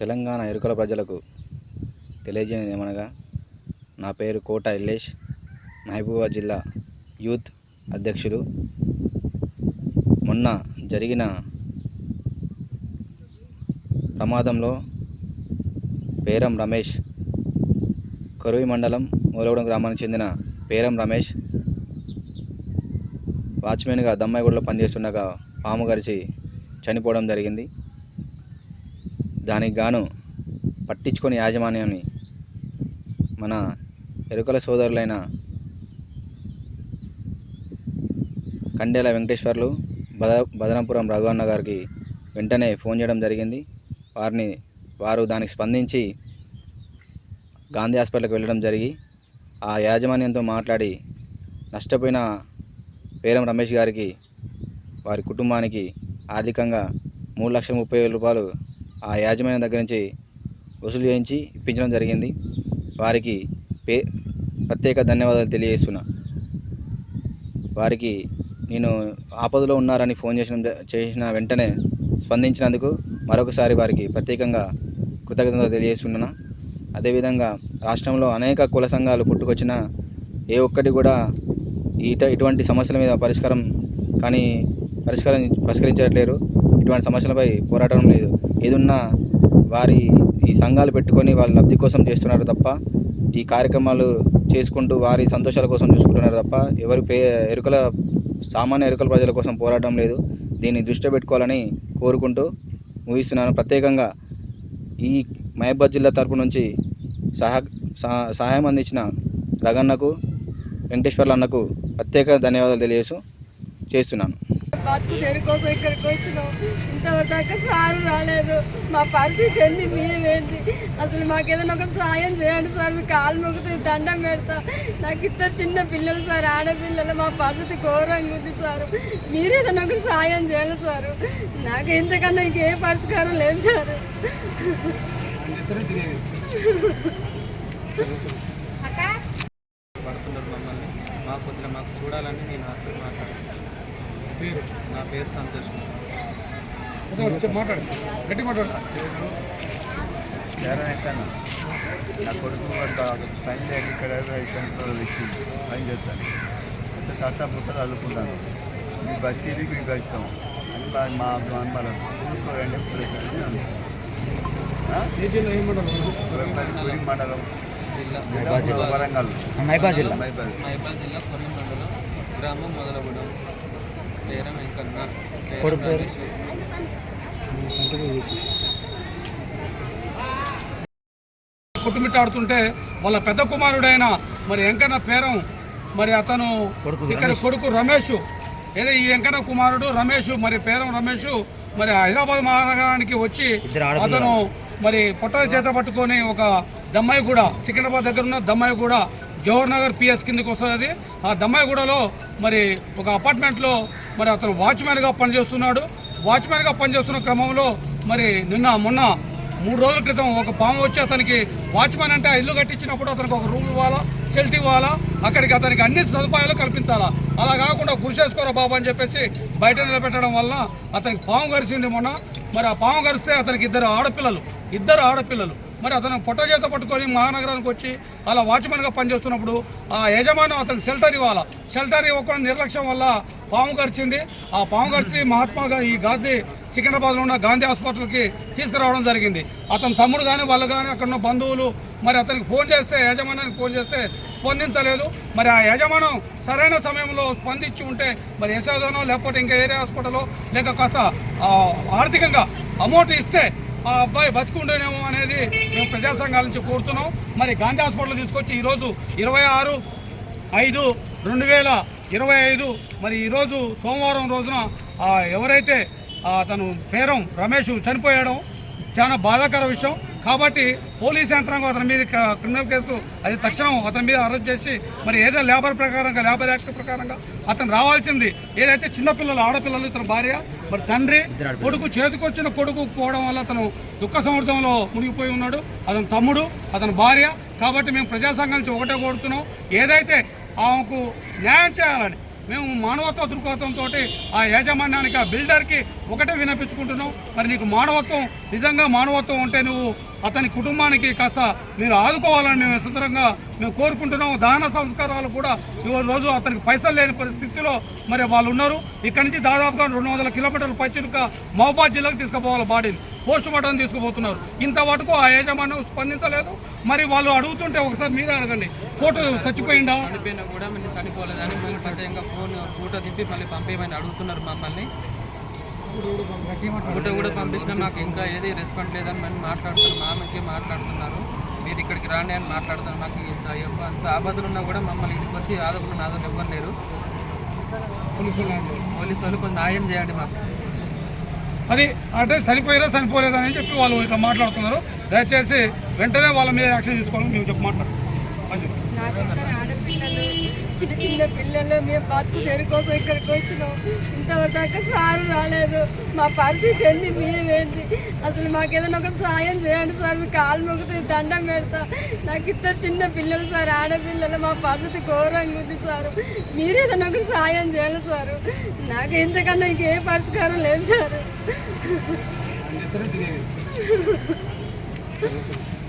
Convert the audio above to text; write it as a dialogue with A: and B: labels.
A: తెలంగాణ ఎరుకల ప్రజలకు తెలియజేయనిది ఏమనగా నా పేరు కోట ఇల్లేష్. మహబూబాబాద్ జిల్లా యూత్ అధ్యక్షులు మొన్న జరిగిన ప్రమాదంలో పేరం రమేష్ కరువి మండలం మూలగూడెం గ్రామానికి చెందిన పేరం రమేష్ వాచ్మెన్గా దమ్మాయిగూడలో పనిచేస్తుండగా పాము గరిచి చనిపోవడం జరిగింది. దానికి గాను పట్టించుకొని యాజమాన్యాన్ని మన ఎరుకల సోదరులైన కండేల వెంకటేశ్వర్లు బద బదనపురం రఘువన్న గారికి వెంటనే ఫోన్ చేయడం జరిగింది. వారిని వారు దానికి స్పందించి గాంధీ హాస్పిటల్కి వెళ్ళడం జరిగి ఆ యాజమాన్యంతో మాట్లాడి నష్టపోయిన పేరం రమేష్ గారికి వారి కుటుంబానికి ఆర్థికంగా మూడు లక్షల ముప్పై వేల రూపాయలు ఆ యాజమాన్యం దగ్గర నుంచి వసూలు చేయించి ఇప్పించడం జరిగింది. వారికి పే ప్రత్యేక ధన్యవాదాలు తెలియజేస్తున్నా. వారికి నేను ఆపదలో ఉన్నారని ఫోన్ చేసిన చేసిన వెంటనే స్పందించినందుకు మరొకసారి వారికి ప్రత్యేకంగా కృతజ్ఞత తెలియజేస్తున్నాను. అదేవిధంగా రాష్ట్రంలో అనేక కుల సంఘాలు పుట్టుకొచ్చిన ఏ ఒక్కటి కూడా ఇట ఇటువంటి సమస్యల మీద పరిష్కారం కానీ పరిష్కారం పరిష్కరించట్లేరు ఇటువంటి సమస్యలపై పోరాటం లేదు. ఏదున్నా వారి ఈ సంఘాలు పెట్టుకొని వాళ్ళ లబ్ధి కోసం చేస్తున్నారు తప్ప ఈ కార్యక్రమాలు చేసుకుంటూ వారి సంతోషాల కోసం చూసుకుంటున్నారు తప్ప ఎవరు పే ఎరుకల సామాన్య ఎరుకల ప్రజల కోసం పోరాటం లేదు. దీన్ని దృష్టిలో పెట్టుకోవాలని కోరుకుంటూ ముగిస్తున్నాను. ప్రత్యేకంగా ఈ మహబాద్ జిల్లా తరపు నుంచి సహా సహా- సహాయం అందించిన రగన్నకు వెంకటేశ్వర్ల అన్నకు ప్రత్యేక ధన్యవాదాలు తెలియజేస్తూ చేస్తున్నాను.
B: బతుకు తెరి కోసం ఇక్కడికి వచ్చినాం. ఇంతవరకు దాకా సారు రాలేదు. మా పరిస్థితి ఏంది? మేమేంది అసలు మాకు ఏదైనా ఒక సాయం చేయండి సార్. మీ కాలు మొక్కుతుంది దండం పెడతా. నాకు ఇద్దరు చిన్న పిల్లలు సార్ ఆడపిల్లలు మా పరిస్థితి ఘోరంగా ఉంది సార్. మీరు ఏదైనా ఒకటి సాయం చేయాలి సార్. నాకు ఇంతకన్నా ఇంకే పరిష్కారం లేదు సార్.
C: పడుతున్నారు మమ్మల్ని. మాకు చూడాలని నేను అసలు మాట్లాడాను నా పేరు సంతోష్
D: మాట్లాడు. గట్టి మాట్లాడు.
E: ఎక్కడైనా నా కొడుకు పని చేయక ఇక్కడ సెంటర్లో వచ్చి పని చేస్తాను. అంటే కష్ట పుట్ట చదువుకుంటాను మీ బచ్చీది మీకు వచ్చాం అని మా మనం చూసుకోరండి
D: మండలం?
E: పురి
C: జిల్లా
E: వరంగల్.
A: మహిబాద్ జిల్లా.
C: జిల్లా. కొరివి మండలం. గ్రామం మొదలగూడెం. పేరం వెంకన్న పేరం? రమేష్
D: కొట్టుమిట్టాడుతుంటే వాళ్ళ పెద్ద కుమారుడైన మరి వెంకన్న పేరం మరి అతను ఇక్కడ కొడుకు రమేష్. ఏదో ఈ వెంకన్న కుమారుడు రమేష్ మరి పేరం రమేష్ మరి హైదరాబాద్ మహానగరానికి వచ్చి అతను మరి పొట్ట చేత పట్టుకొని ఒక దమ్మాయిగూడ సికింద్రాబాద్ దగ్గర ఉన్న దమ్మాయిగూడ జవహర్ నగర్ పిఎస్ కిందకి వస్తుంది ఆ దమ్మాయిగూడలో మరి ఒక అపార్ట్మెంట్లో మరి అతను వాచ్మెన్గా పనిచేస్తున్నాడు. వాచ్మెన్గా పనిచేస్తున్న క్రమంలో మరి నిన్న మొన్న మూడు రోజుల క్రితం ఒక పాము వచ్చి అతనికి వాచ్మెన్ అంటే ఆ ఇల్లు కట్టించినప్పుడు అతనికి ఒక రూమ్ ఇవ్వాలా షెల్ట్ ఇవ్వాలా అక్కడికి అతనికి అన్ని సదుపాయాలు కల్పించాలా? అలా కాకుండా గురిసేసుకోరా బాబు అని చెప్పేసి బయట నిలబెట్టడం వల్ల అతనికి పాము గరిచింది మొన్న. మరి ఆ పాము గరిస్తే అతనికి ఇద్దరు ఆడపిల్లలు ఇద్దరు ఆడపిల్లలు. మరి అతను ఫోటో చేత పట్టుకొని మహానగరానికి వచ్చి అలా వాచ్మెన్గా పనిచేస్తున్నప్పుడు ఆ యజమానం అతను షెల్టర్ ఇవ్వాలా. షెల్టర్ ఇవ్వకుండా నిర్లక్ష్యం వల్ల పాము గడిచింది. ఆ పాము గడిచి మహాత్మాగా ఈ గాంధీ సికింద్రాబాద్లో ఉన్న గాంధీ హాస్పిటల్కి తీసుకురావడం జరిగింది. అతని తమ్ముడు కానీ వాళ్ళు కానీ అక్కడ ఉన్న బంధువులు మరి అతనికి ఫోన్ చేస్తే యజమానానికి ఫోన్ చేస్తే స్పందించలేదు. మరి ఆ యజమానం సరైన సమయంలో స్పందించి ఉంటే మరి యశోదనో లేకపోతే ఇంకా ఏరియా హాస్పిటల్లో లేక కాస్త ఆర్థికంగా అమౌంట్ ఇస్తే ఆ అబ్బాయి బతికుండేనేమో అనేది మేము ప్రజా సంఘాల నుంచి కోరుతున్నాం. మరి గాంధీ హాస్పిటల్ తీసుకొచ్చి ఈరోజు ఇరవై ఆరు ఐదు రెండు వేల ఇరవై ఐదు మరి ఈరోజు సోమవారం రోజున ఎవరైతే తను పేరం రమేష్ చనిపోయాడో చాలా బాధాకర విషయం. కాబట్టి పోలీస్ యంత్రాంగం అతని మీద క్రిమినల్ కేసు అది తక్షణం అతని మీద అరెస్ట్ చేసి మరి ఏదో లేబర్ ప్రకారంగా లేబర్ యాక్ట్ ప్రకారంగా అతను రావాల్సింది. ఏదైతే చిన్నపిల్లలు ఆడపిల్లలు ఇతని భార్య మరి తండ్రి కొడుకు చేతికొచ్చిన కొడుకు పోవడం వల్ల అతను దుఃఖ సముద్రంలో మునిగిపోయి ఉన్నాడు. అతని తమ్ముడు అతని భార్య. కాబట్టి మేము ప్రజా సంఘం నుంచి ఒకటే కోరుతున్నాం. ఏదైతే ఆమెకు న్యాయం చేయాలని మేము మానవత్వ దృక్పథంతో ఆ యాజమాన్యానికి ఆ బిల్డర్కి ఒకటే వినిపించుకుంటున్నాం మరి నీకు మానవత్వం నిజంగా మానవత్వం ఉంటే నువ్వు అతని కుటుంబానికి కాస్త మీరు ఆదుకోవాలని మేము సుందరంగా మేము కోరుకుంటున్నాము. దాన సంస్కారాలు కూడా ఈ రోజు అతనికి పైసలు లేని పరిస్థితిలో మరి వాళ్ళు ఉన్నారు. ఇక్కడి నుంచి దాదాపుగా రెండు వందల కిలోమీటర్ల పచ్చిక మహబాద్ జిల్లాకు తీసుకుపోవాలి బాడీని. పోస్ట్ మార్టం తీసుకుపోతున్నారు. ఇంతవరకు ఆ యాజమాన్యం స్పందించలేదు. మరి వాళ్ళు అడుగుతుంటే ఒకసారి మీరే అడగండి. ఫోటో చచ్చిపోయిందా?
C: చనిపోయినా కూడా చనిపోలేదని ఫోన్ ఫోటో దింపి మళ్ళీ పంపేయమని అడుగుతున్నారు మమ్మల్ని. ఫోటో కూడా పంపించినా మాకు ఇంకా ఏది రెస్పాండ్ లేదని మళ్ళీ మాట్లాడుతున్నారు. మా మంచి మాట్లాడుతున్నారు. మీరు ఇక్కడికి రాండి అని మాట్లాడుతున్నారు. మాకు ఇంత అంత ఆపదలు ఉన్నా కూడా మమ్మల్ని ఇంటికి వచ్చి ఆదరణ నాదలు ఎవ్వరు లేరు. పోలీసు వాళ్ళు కొంచెం న్యాయం చేయండి మాకు.
D: అది అంటే చనిపోయారా చనిపోలేదా అని చెప్పి వాళ్ళు ఇట్లా మాట్లాడుతున్నారు. దయచేసి వెంటనే వాళ్ళ మీద యాక్షన్ తీసుకోవాలని మేము చెప్పి మాట్లాడుతున్నాం.
B: నాకు చిన్న చిన్న పిల్లలు మేము బతుకు తెరు కోసం ఇక్కడికి వచ్చినాం. దాకా సారు రాలేదు. మా పరిస్థితి ఏంది? మేమేంది అసలు మాకు ఏదైనా ఒక సాయం చేయండి సార్. మీ కాలు మొక్కుతుంది దండం పెడతా. నాకు ఇద్దరు చిన్న పిల్లలు సార్ ఆడపిల్లలు మా పరిస్థితి ఘోరంగా ఉంది సార్. మీరు ఏదైనా ఒక సాయం చేయాలి సార్. నాకు ఇంతకన్నా ఇంకే పరిష్కారం లేదు సార్.